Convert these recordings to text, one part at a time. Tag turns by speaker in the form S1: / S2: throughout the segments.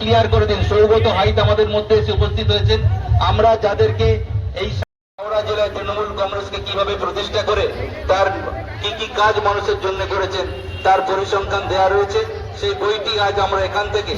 S1: Clear করে দিন। সৌগত হাইত আমাদের মধ্যে এসে উপস্থিত হয়েছেন। আমরা যাদেরকে এই হাওড়া জেলায় তৃণমূল কংগ্রেসকে কীভাবে প্রতিষ্ঠা করে, তার কি কি কাজ মানুষের জন্য করেছেন, তার পরিসংখ্যান দেওয়া রয়েছে। সেই বইটি আজ আমরা এখান থেকে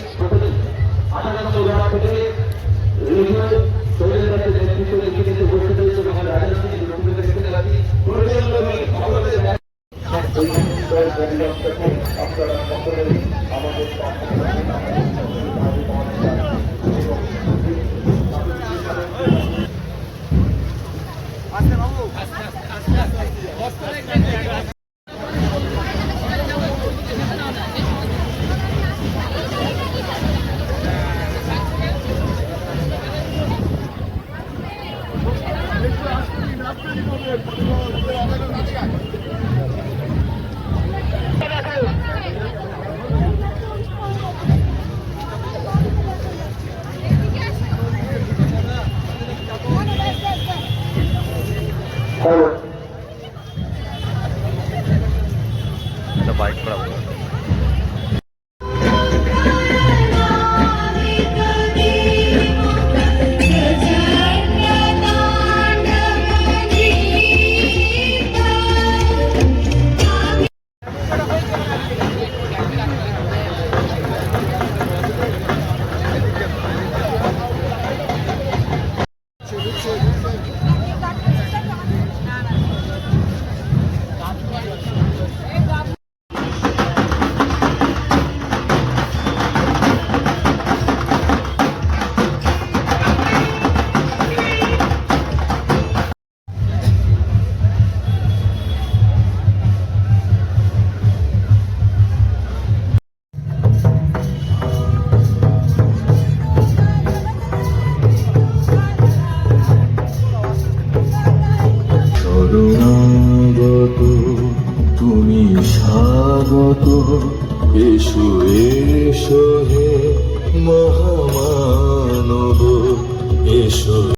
S2: Joven. এসো এসো হে মহামানব এসো।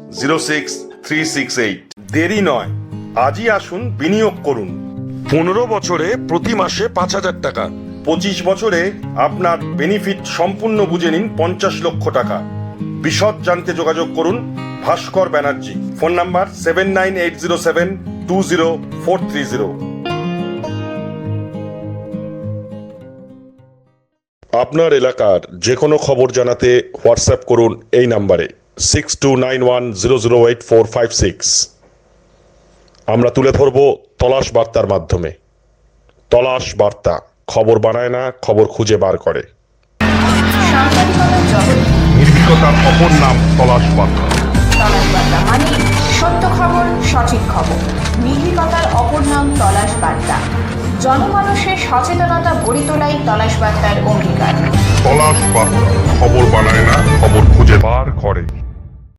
S3: zero six three six eight. দেরি নয়। আজই আসুন, বিনিয়োগ করুন। পনেরো বছরে প্রতি মাসে পাঁচ হাজার টাকা। পঁচিশ বছরে আপনার বেনিফিট সম্পূর্ণ বুঝে নিন পঞ্চাশ লক্ষ টাকা। বিশদ জানতে যোগাযোগ করুন Bhaskar Banerjee. Phone number seven nine eight zero seven two zero four three zero. আপনার এলাকার যে কোনো খবর জানাতে হোয়াটসঅ্যাপ করুন এই নাম্বারে। Six two nine one zero zero eight four five six আমরা তুলে ধরব তলাশ বার্তার মাধ্যমে। তলাশ বার্তা খবর বানায় না খবর খুঁজে বার করে।
S4: সাংবাদিকতার
S3: নির্ভীকতার অপর নাম তলাশ বার্তা।
S4: তলাশ বার্তা মানে সত্য খবর সঠিক খবর। নির্ভীকতার অপর নাম তলাশ বার্তা। জনমানুষের সচেতনতা গড়ে তোলাই তলাশ বার্তার অঙ্গীকার।
S3: তলাশ বার্তা খবর বানায় না খবর খুঁজে বার করে।